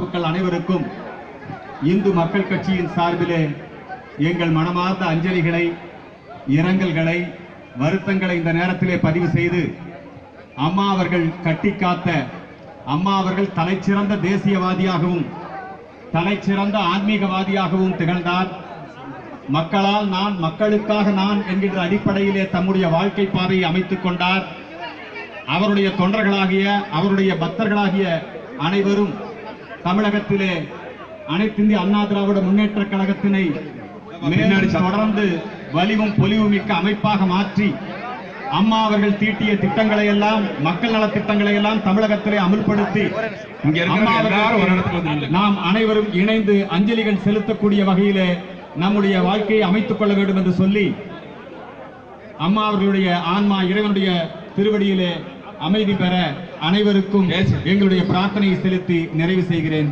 உடன்பிறப்புகள் அனைவருக்கும் இந்து மக்கள் கட்சியின் சார்பிலே எங்கள் மனமார்ந்த அஞ்சலிகளை இரங்கல்களை வருத்தங்களை இந்த நேரத்திலே பதிவு செய்து அம்மா அவர்கள் கட்டி காத்த அம்மா அவர்கள் தலைச்சிறந்த தேசியவாதியாகவும் தலைச்சிறந்த ஆன்மீகவாதியாகவும் திகழ்ந்தார். மக்களால் நான் மக்களுக்காக நான் என்கின்ற அடிப்படையிலே தம்முடைய வாழ்க்கை பாதையை அமைத்துக் கொண்டார். அவருடைய தொண்டர்களாகிய அவருடைய பக்தர்களாகிய அனைவரும் தமிழகத்திலே அனைத்திந்திய அண்ணா திராவிட முன்னேற்ற கழகத்தினை தொடர்ந்து வலிவும் பொலிவும் மிக்க அமைப்பாக மாற்றி அம்மா அவர்கள் தீட்டிய திட்டங்களை எல்லாம் மக்கள் நல திட்டங்களை எல்லாம் தமிழகத்திலே அமுல்படுத்தி நாம் அனைவரும் இணைந்து அஞ்சலிகள் செலுத்தக்கூடிய வகையிலே நம்முடைய வாழ்க்கையை அமைத்துக் கொள்ள வேண்டும் என்று சொல்லி அம்மா அவர்களுடைய ஆன்மா இறைவனுடைய திருவடியிலே அமைதி பெற அனைவருக்கும். எங்களுடைய பிரார்த்தனையை செலுத்தி நிறைவு செய்கிறேன்